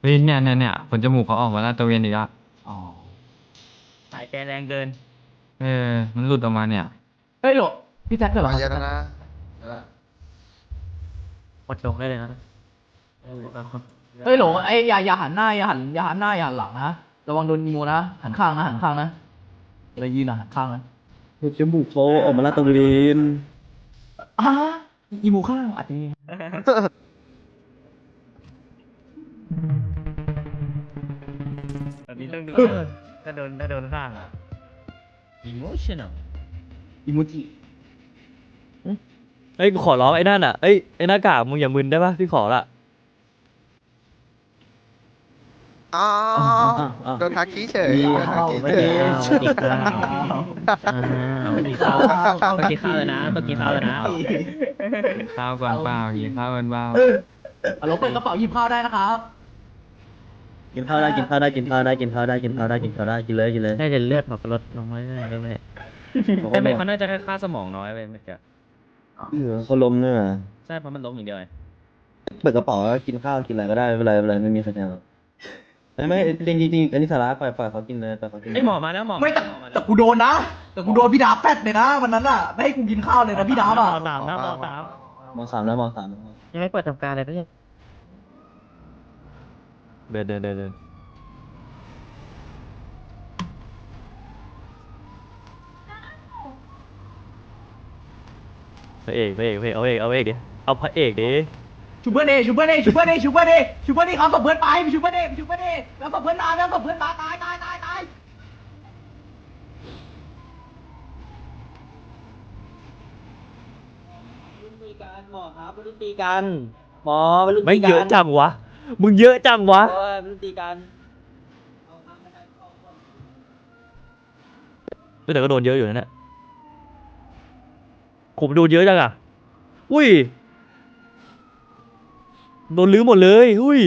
เฮ้ยเนี่ยเนี่ยเนี่ยขนจมูกเขาออกมาแล้วตะเวนอีกแล้วอ๋อสายใจแรงเกิน เออ มันหลุดออกมาเนี่ย เฮ้ยโหลพี่แจ็คเดี๋ยวเหรอมาเยอะแล้วนะหมดลงได้เลยนะเฮ้ยโหลไอ้อย่าอย่าหันหน้าอย่าหันอย่าหันหน้าอย่าหันหลังนะระวังโดนงูนะหันข้างนะหันข้างนะเวลายืนอะหันข้างนะจมูกโฟออกมาลาดตระเวนอ่าอีหมูข้างอันนี้ แบบนี้ต้องดูถ้าโดนถ้าโดนสร้างอะ emotional อีมูจิเฮ้ยกูขอร้องไอ้นั่นอะเอ้ยไอ้หน้ากากมึงอย่ามึนได้ปะพี่ขอละอ๋ออะอะโดนทักขี้เฉยมีโดนทักข้าวขี้ไม่เฉดียอีกแล้วอ่าไม่มีข้าวต้องกินข้าวเลยนะต้องกินข้าวเลยนะข้าวก่อนเปล่ากินข้าวก่อนเปล่า เอาโหลเปิดกระเป๋าหยิบข้าวได้นะครับ กินข้าวได้กินข้าวได้กินข้าวได้กินข้าวได้กินข้าวได้กินข้าวได้กินเลยกินเลยน่าจะเลือดออกลดลงมาเรื่อยๆเรื่อยๆไม่ไม่เขาน่าจะแค่ค่าสมองน้อยไปเมื่อกี้เออเขาล้มเนี่ยใช่เพราะมันล้มอย่างเดียวไงเปิดกระเป๋าแล้วกินข้าวกินอะไรก็ได้ไม่เป็นไรไม่เป็นไรไม่มีคะแนนหรอกไม่ไม่จริงจริงๆอันนี้สาระปล่อยปล่อยเขากินเลยปล่อยเขากินไอยหมอมาแล้วหมอไม่แต่แต่กูโดนนะแต่กูโดนพี่ดาบแปดเลยนะวันนั้นอะไม่ให้กูกินข้าวเลยนะพี่ดาบอะหมอสามนะหมอสามมองสามแล้วมองสามแล้วยังไม่เปิดทำการเลยก็ยัง เดินเดินเดินเดินพระเอกพระเอกพระเอกเอาพระเอกเอาพระเอกดิเอาพระเอกดิชูเพื่อนเอชูเพื่อนเอชูเพื่อนเอชูเพื่อนเอชูเพื่อนเอเขาส่งเพื่อนไปชูเพื่อนเอชูเพื่อนเอแล้วส่งเพื่อนมาแล้วส่งเพื่อนมาตายตายตายตายตีกันหมอครับไม่รู้ตีกันหมอไม่รู้ไม่เยอะจังวะ มึงเยอะจังวะไม่รู้ตีกันแต่ก็โดนเยอะอยู่นะเนี่ยผมโดนเยอะจังอะ อุ้ย โดนลื้อหมดเลย อุ้ย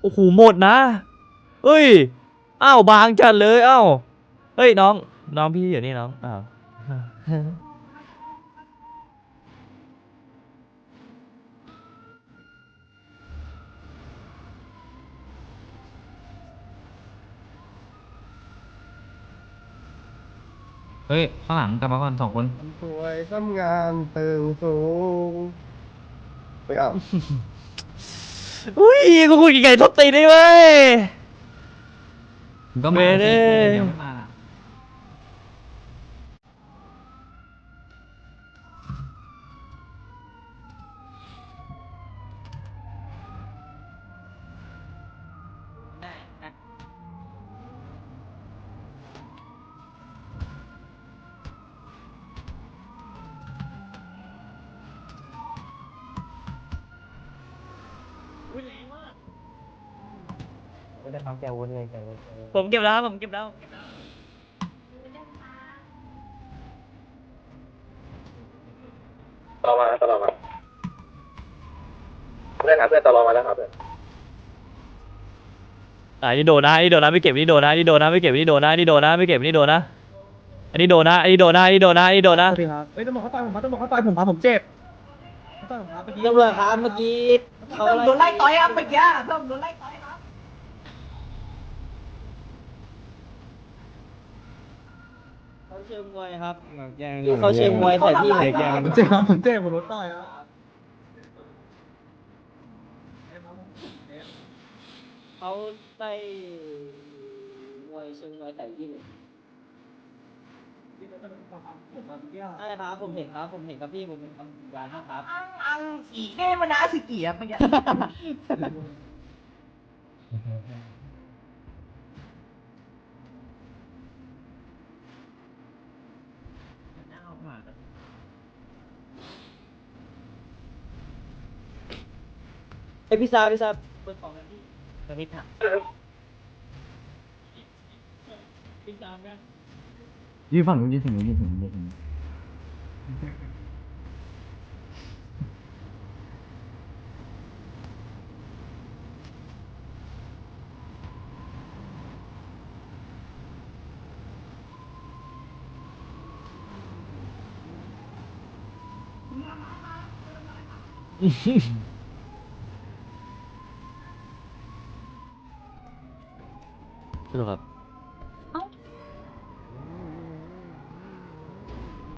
โอ้โห หมดนะ เอ้ย อ้าว บางจัดเลย อ้าว เฮ้ย น้อง น้องพี่อยู่นี่น้อง อ้าว เฮ้ย ข้างหลังกลับมาก่อนสองคน สวยทำงานเติมสูงไม่เอาอุ้ยกูคุยกับไก่ทบตีได้ไหมมึงก็มาเว้ยเด้เดี๋ยวไม่มา ล่ะผมเก็บแล้วผมเก็บแล้ว ต่อมาต่อมาเพื่อนหาเพื่อนต่อรอมาแล้วครับเพื่อนอ่านี่โดนนะอันนี่โดนนะไม่เก็บอันนี่โดนนะอันนี่โดนนะไม่เก็บอันนี่โดนนะอันนี่โดนนะไม่เก็บอันนี่โดนนะอันนี้โดนนะอันนี้โดนนะอันนี้โดนนะอันนี้โดนนะเฮ้ยตำรวจเขาต่อยผมครับตำรวจเขาต่อยผมครับผมเจ็บเขาต่อยผมครับเมื่อกี้ตำรวจครับเมื่อกี้เขาอะไรโดนไล่ต่อยครับเมื่อกี้โดนไล่ต่อยครับ เขาเชิงมวยครับเขาเชิงมวยใส่พี่ เด็กแย่งผมเจ็บครับผมเจ็บผมโดนต่อยครับเขาใส่มวยเชิงมวยใส่พี่ใช่ครับผมเห็นครับผมเห็นครับพี่ผมเป็นการครับอังอังสีแค่มานาสกีครับเมื่อกี้ ไอพี่ซาพี่ซาเปิดของกันพี่ตอนนี้ถามพี่ซาไหม ยืนฝั่งนู้นยืนถึงนู้นยืนถึงนู้นยืนถึงนู้น สนุกครับ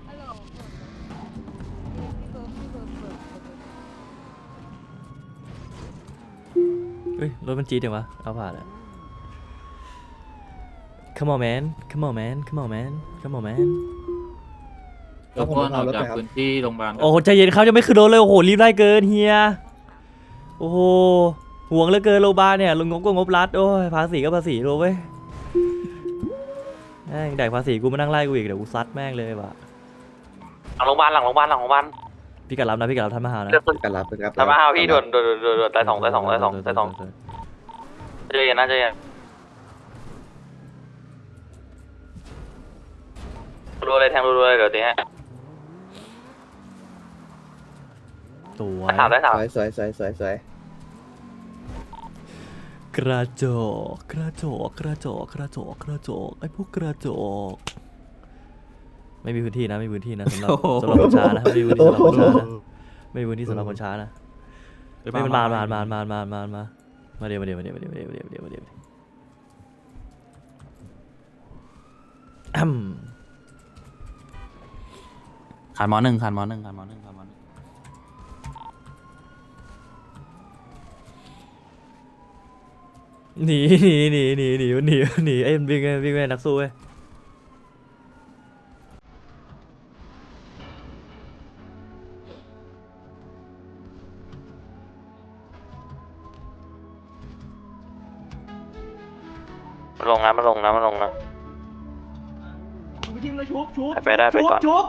ฮัลโหลเฮ้ย รถมันจีดเดี๋ยววะ เอาผ่านแล้ Come on man Come on man Come on man Come on man แล้วผมเอารถไปครับ โอ้โหใจเย็นเขาจะไม่ขึ้นรถเลยโอ้โหรีบไล่เกินเฮียโอ้โหห่วงเหลือเกินโรงพยาบาลเนี่ยลงงบก็งบรัดโอ้ยภาษีก็ภาษีรู้เว้ยแม่งแดกภาษีกูมานั่งไล่กูอีกเดี๋ยวกูซัดแม่งเลยว่ะหลังโรงพยาบาลหลังโรงพยาบาลหลังโรงพยาบาลพี่กัดรับนะพี่กัดรับท่านมาหานะกันรับกันรับทำมาเอาพี่ด่วนด่วนด่วนด่วนตายสองตายสองตายสองตายสองใจเย็นนะใจเย็นรัวเลยแทงรัวเลยเดี๋ยวตีให้ ตัวถามได้สถามวยสวยสวยสวยสวยกระจอกกระจอกกระจอกกระจอกกระจอกไอ้พวกกระจอกไม่มีพื้นที่นะไม่มีพื้นที่นะสำหรับสำหรับคนช้านะไม่มีพื้นที่สำหรับคนช้านะไม่มีพื้นที่สำหรับคนช้านะไม่มันมามามามามามามามาเดี๋ยวมาเดี๋ยวมาเดี๋ยวมาเดี๋ยวมาเดี๋ยวมาเดี๋ยวมาเดี๋ยวมาเดี๋ยวอืมขาดหมอหนึ่งขาดหมอหนึ่งขาดหมอหนึ่งขาดหมอหนึ่ง หนีหนีหนีหนีหนีหนีหนีไอ้มันวิ่งไงวิ่งไงนักสู้เว้ยมันลงนะมันลงนะมันลงนะไปทีมเลยชุบชุบไปได้ไปก่อนชุบ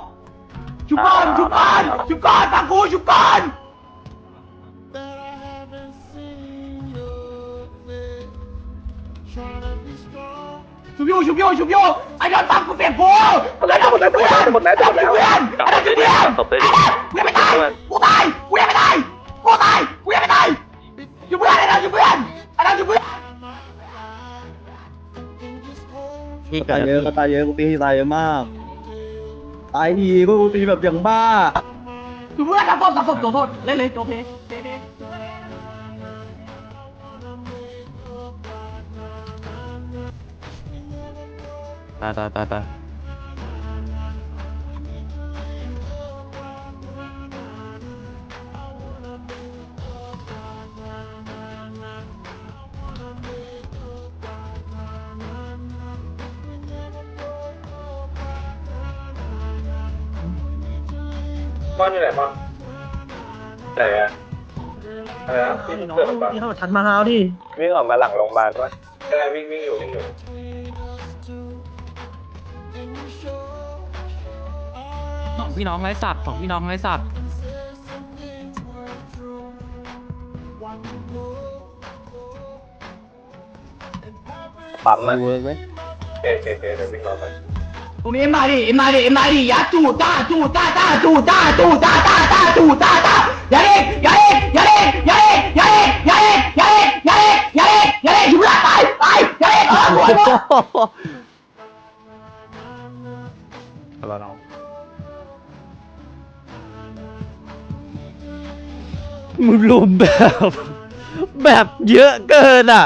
ชุบก่อนชุบก่อนชุบก่อนฟังกูชุบก่อน ชุบโยชุบโยชุบโยไอ้ดอนฟังกูเสียงกูหมดแล้วหมดแล้วหมดแล้วหมดแล้วหมดแล้วกลับไปดิกลับศพเลยดิกูยังไม่ตายกูตายกูยังไม่ตายกูตายกูยังไม่ตายอยู่เพื่อนไอ้ดอนอยู่เพื่อนไอ้ดอนอยู่เพื่อนพี่ตายเยอะก็ตายเยอะกูตีตายเยอะมากตายทีกูตีแบบอย่างบ้าอยู่เพื่อนทำโทษทำโทษโทษเล่นเลยโจเพเพเพ ตายตายตายตายมอนอยู่ไหนมอนไหนอะอะไรนะวิ่งน้องนี่เขาทันมาฮาวดิวิ่งออกมาหลังโรงพยาบาลวะใช่วิ่งวิ่งอยู่วิ่งอยู่ พี่น้องไรสัตว์สองพี่น้องไรสัตว์ปั๊มมันเวิร์กไหมโอเคโอเคโอเคเดี๋ยววิ่งรอไปตรงนี้เอ็มนายดิเอ็มนายดิเอ็มนายดิอย่าจู่จ้าจู่จ้าจ้าจู่จ้าจู่จ้าจ้าจ้าจู่จ้าจ้าอย่าเด็กอย่าเด็กอย่าเด็กอย่าเด็กอย่าเด็กอย่าเด็กอย่าเด็กอย่าเด็กอย่าเด็กอย่าเด็กอยู่เพื่อนตายตายอย่าเด็กเออสวยมาก มึงลุมแบบ แบบเยอะเกินอะ